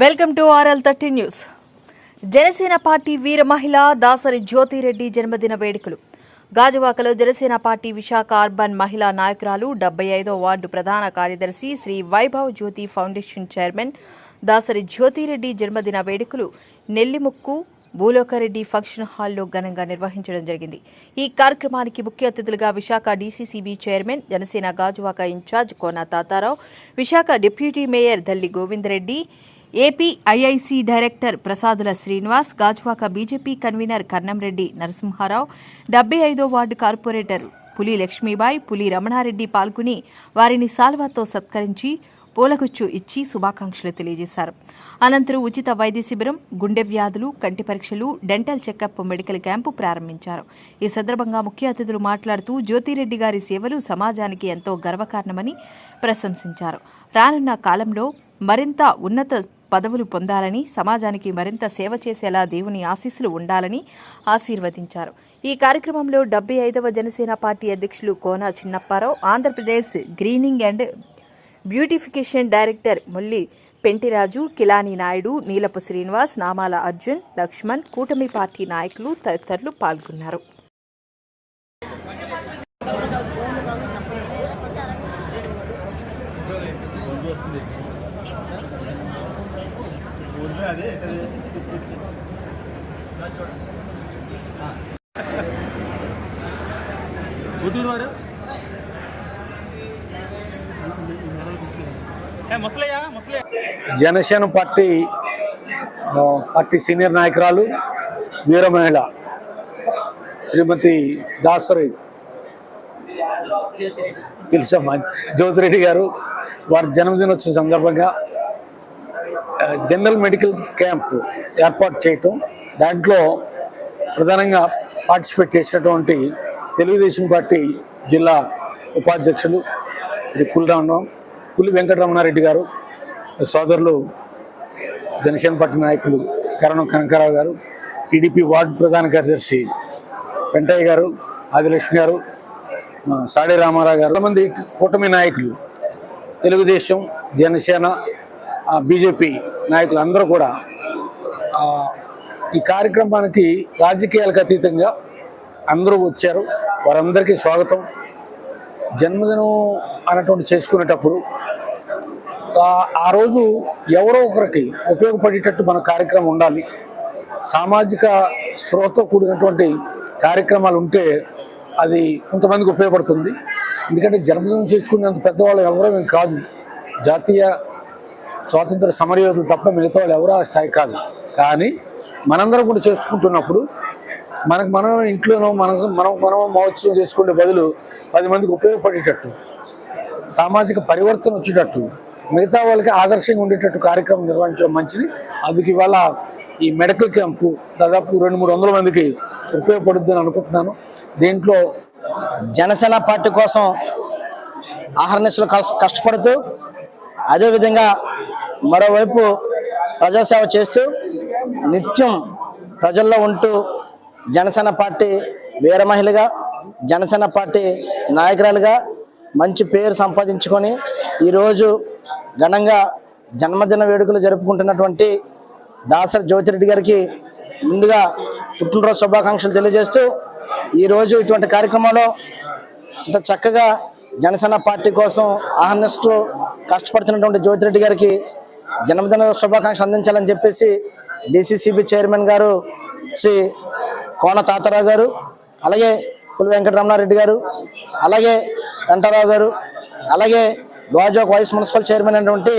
Welcome to RL thirty news. Janasena party వీర మహిళ దాసరి జ్యోతిరెడ్డి జన్మదిన వేడుకలు. గాజువాకలో జనసేన పార్టీ విశాఖ అర్బన్ మహిళా నాయకురాలు డెబ్బై ఐదో వార్డు ప్రధాన కార్యదర్శి శ్రీ వైభవ్ జ్యోతి ఫౌండేషన్ చైర్మన్ దాసరి జ్యోతిరెడ్డి జన్మదిన వేడుకలు నెల్లిముక్కు భూలోకరెడ్డి ఫంక్షన్ హాల్లో ఘనంగా నిర్వహించడం జరిగింది. ఈ కార్యక్రమానికి ముఖ్య అతిథులుగా Visakha DCCB chairman Janasena Gajuwaka incharge Kona Tatarao Visakha deputy mayor Dalli Govindareddy AP IIC director Prasadula Srinivas Gajuwaka BJP convener Kannamreddy Narasimharao డెబ్బై ఐదో వార్డు కార్పొరేటర్ పులి లక్ష్మీబాయి పులి రమణారెడ్డి పాల్గొని వారిని సాల్వాతో సత్కరించి పూలగుచ్చు ఇచ్చి శుభాకాంక్షలు తెలియజేశారు. అనంతరం ఉచిత వైద్య శిబిరం గుండె వ్యాధులు కంటి పరీక్షలు డెంటల్ చెకప్ మెడికల్ క్యాంపు ప్రారంభించారు. ఈ సందర్భంగా ముఖ్య అతిథులు మాట్లాడుతూ జ్యోతిరెడ్డి గారి సేవలు సమాజానికి ఎంతో గర్వకారణమని ప్రశంసించారు. రానున్న కాలంలో మరింత ఉన్నత పదవులు పొందాలని సమాజానికి మరింత సేవ చేసేలా దేవుని ఆశీస్సులు ఉండాలని ఆశీర్వదించారు. ఈ కార్యక్రమంలో డెబ్బై ఐదవ జనసేన పార్టీ అధ్యక్షులు Kona Chinnapparao Andhra Pradesh greening and beautification director Mulli Pentiraju Kilani Naidu Neelapu Srinivas నామాల అర్జున్ లక్ష్మణ్ కూటమి పార్టీ నాయకులు తదితరులు పాల్గొన్నారు. గుంటూరు వారు? జనసేన పార్టీ పార్టీ సీనియర్ నాయకురాలు వీర మహిళ శ్రీమతి దాసరి. తెలుసమ్మా జ్యోతిరెడ్డి గారు? వారి జన్మదినోత్సవం సందర్భంగా జనరల్ మెడికల్ క్యాంప్ ఏర్పాటు చేయటం దాంట్లో ప్రధానంగా పార్టిసిపేట్ చేసినటువంటి తెలుగుదేశం పార్టీ జిల్లా ఉపాధ్యక్షులు శ్రీ పులిరామరావు పులి వెంకటరమణారెడ్డి గారు సోదరులు జనసేన పార్టీ నాయకులు కరణం కనకారావు గారు టీడీపీ వార్డు ప్రధాన కార్యదర్శి వెంటయ్య గారు ఆదిలక్ష్మి గారు సాడే రామారావు గారు. మంది కూటమి నాయకులు తెలుగుదేశం జనసేన బీజేపీ నాయకులు అందరూ కూడా ఈ కార్యక్రమానికి రాజకీయాలకు అతీతంగా అందరూ వచ్చారు. వారందరికీ స్వాగతం. జన్మదినం అన్నటువంటి చేసుకునేటప్పుడు ఆ- రోజు ఎవరో ఒకరికి ఉపయోగపడేటట్టు మన కార్యక్రమం ఉండాలి. సామాజిక స్పృహతో కూడినటువంటి కార్యక్రమాలు ఉంటే అది కొంతమందికి ఉపయోగపడుతుంది. ఎందుకంటే జన్మదినం చేసుకునేంత పెద్దవాళ్ళు ఎవరో మేము కాదు. జాతీయ స్వాతంత్ర సమరయోధులు తప్ప మిగతా వాళ్ళు ఎవరో ఆ స్థాయి కాదు. కానీ మనందరం కూడా చేసుకుంటున్నప్పుడు మనకు మనం ఇంట్లోనో మన మనం మనం మహోత్సవం చేసుకునే బదులు పది మందికి ఉపయోగపడేటట్టు సామాజిక పరివర్తన వచ్చేటట్టు మిగతా వాళ్ళకి ఆదర్శంగా ఉండేటట్టు కార్యక్రమం నిర్వహించడం మంచిది. అందుకు ఇవాళ ఈ మెడికల్ క్యాంపు దాదాపు రెండు మూడు వందల మందికి ఉపయోగపడుద్దని అనుకుంటున్నాను. దీంట్లో జనసేన పార్టీ కోసం ఆహర్నిశలు కష్టపడుతూ అదేవిధంగా మరోవైపు ప్రజాసేవ చేస్తూ నిత్యం ప్రజల్లో ఉంటూ జనసేన పార్టీ వీర మహిళగా జనసేన పార్టీ నాయకురాలుగా మంచి పేరు సంపాదించుకొని ఈరోజు ఘనంగా జన్మదిన వేడుకలు జరుపుకుంటున్నటువంటి దాసరి జ్యోతిరెడ్డి గారికి ముందుగా పుట్టినరోజు శుభాకాంక్షలు తెలియజేస్తూ ఈరోజు ఇటువంటి కార్యక్రమంలో ఇంత చక్కగా జనసేన పార్టీ కోసం ఆహర్నిస్తూ కష్టపడుతున్నటువంటి జ్యోతిరెడ్డి గారికి జన్మదిన శుభాకాంక్షలు అందించాలని చెప్పేసి డిసిసిబి చైర్మన్ గారు శ్రీ కోన తాతారావు గారు అలాగే పులి వెంకటరమణారెడ్డి గారు అలాగే వెంకటరావు గారు అలాగే గాజోక్ వైస్ మున్సిపల్ చైర్మన్ అయినటువంటి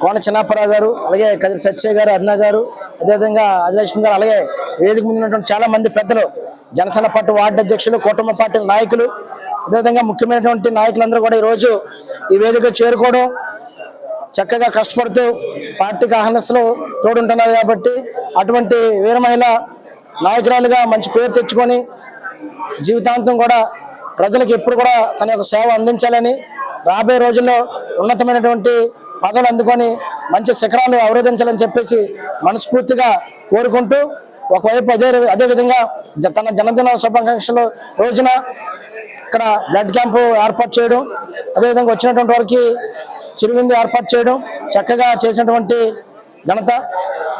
కోన చిన్నాపరావు గారు అలాగే కదిరి సత్య గారు అరుణ గారు అదేవిధంగా ఆదిలక్ష్మి గారు అలాగే వేదిక మీద ఉన్నటువంటి చాలా మంది పెద్దలు జనసేన పార్టీ వార్డు అధ్యక్షులు కుటుంబ పార్టీల నాయకులు అదేవిధంగా ముఖ్యమైనటువంటి నాయకులందరూ కూడా ఈరోజు ఈ వేదిక చేరుకోవడం చక్కగా కష్టపడుతూ పార్టీకి ఆహ్లాసలో తోడుంటున్నారు కాబట్టి అటువంటి వీరమైన నాయకురాలుగా మంచి పేరు తెచ్చుకొని జీవితాంతం కూడా ప్రజలకు ఎప్పుడు కూడా తన యొక్క సేవ అందించాలని రాబోయే రోజుల్లో ఉన్నతమైనటువంటి పదవులు అందుకొని మంచి శిఖరాలు అవరోధించాలని చెప్పేసి మనస్ఫూర్తిగా కోరుకుంటూ ఒకవైపు అదే అదేవిధంగా జ- తన జన్మదిన శుభాకాంక్షలు రోజున ఇక్కడ బ్లడ్ క్యాంపు ఏర్పాటు చేయడం అదేవిధంగా వచ్చినటువంటి వారికి చిరువిందు ఏర్పాటు చేయడం చక్కగా చేసినటువంటి ఘనత.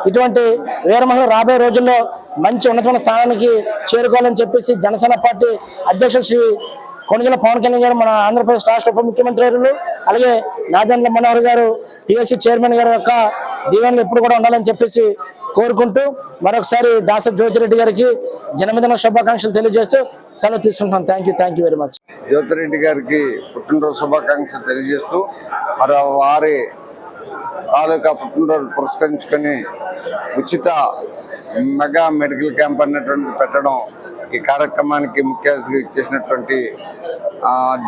ఇటువంటి వీర రాబోయే రోజుల్లో మంచి ఉన్నతమైన స్థానానికి చేరుకోవాలని చెప్పేసి జనసేన పార్టీ అధ్యక్షుడు శ్రీ కొణిదెల పవన్ కళ్యాణ్ గారు మన ఆంధ్రప్రదేశ్ రాష్ట్ర ఉప ముఖ్యమంత్రి వర్యులు అలాగే నాదండ్ల మనోహర్ గారు పిఎస్సి చైర్మన్ గారి యొక్క దీవెనలు ఎప్పుడు కూడా ఉండాలని చెప్పేసి కోరుకుంటూ మరొకసారి దాస జ్యోతిరెడ్డి గారికి జన్మదిన శుభాకాంక్షలు తెలియజేస్తూ సెలవు తీసుకుంటున్నాం. Thank you thank you very much Jyothireddy గారికి పుట్టినరోజు శుభాకాంక్షలు తెలియజేస్తూ మరి వారి తాలూకా పుట్టినరోజు పురస్కరించుకొని ఉచిత మెగా మెడికల్ క్యాంప్ అన్నటువంటి పెట్టడం ఈ కార్యక్రమానికి ముఖ్య అతిథి ఇచ్చేసినటువంటి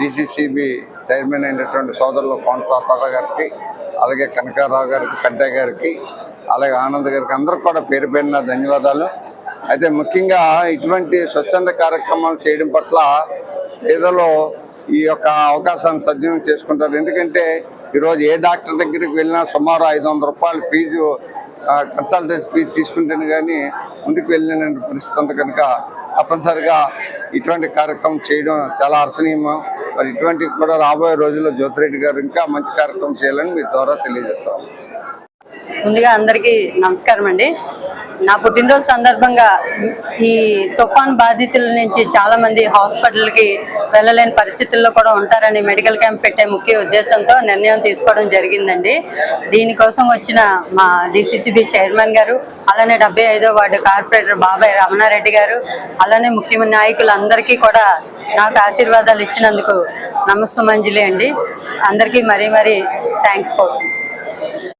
డిసిసిబి చైర్మన్ అయినటువంటి సోదరులు పవన్ తాతారావు గారికి అలాగే కనకారావు గారికి కంటే గారికి అలాగే ఆనంద్ గారికి అందరికి కూడా పేరు పేరిన ధన్యవాదాలు. అయితే ముఖ్యంగా ఇటువంటి స్వచ్ఛంద కార్యక్రమాలు చేయడం పట్ల పేదలు ఈ యొక్క అవకాశాన్ని సద్వినియోగం చేసుకుంటారు. ఎందుకంటే ఈరోజు ఏ డాక్టర్ దగ్గరికి వెళ్ళినా సుమారు ఐదు రూపాయలు ఫీజు కన్సల్టెంట్ ఫీజు తీసుకుంటేనే కానీ ముందుకు వెళ్ళిన పరిస్థితి ఉంది కనుక తప్పనిసరిగా ఇటువంటి కార్యక్రమం చేయడం చాలా అర్శనీయము మరి ఇటువంటి కూడా రాబోయే రోజుల్లో జ్యోతిరెడ్డి గారు ఇంకా మంచి కార్యక్రమం చేయాలని మీ ద్వారా తెలియజేస్తాం ముందుగా అందరికీ నమస్కారం అండి నా పుట్టినరోజు సందర్భంగా ఈ తుఫాన్ బాధితుల నుంచి చాలా మంది హాస్పిటల్కి వెళ్ళలేని పరిస్థితుల్లో కూడా ఉంటారని మెడికల్ క్యాంప్ పెట్టే ముఖ్య ఉద్దేశంతో నిర్ణయం తీసుకోవడం జరిగిందండి. దీనికోసం వచ్చిన మా డిసిసిబి చైర్మన్ గారు అలానే డెబ్బై ఐదో వార్డు కార్పొరేటర్ బాబాయ్ రమణారెడ్డి గారు అలానే ముఖ్యమైన నాయకులందరికీ కూడా నాకు ఆశీర్వాదాలు ఇచ్చినందుకు నమస్సు మంజలి అండి. అందరికీ మరీ మరీ థ్యాంక్స్ కోరుతున్నాను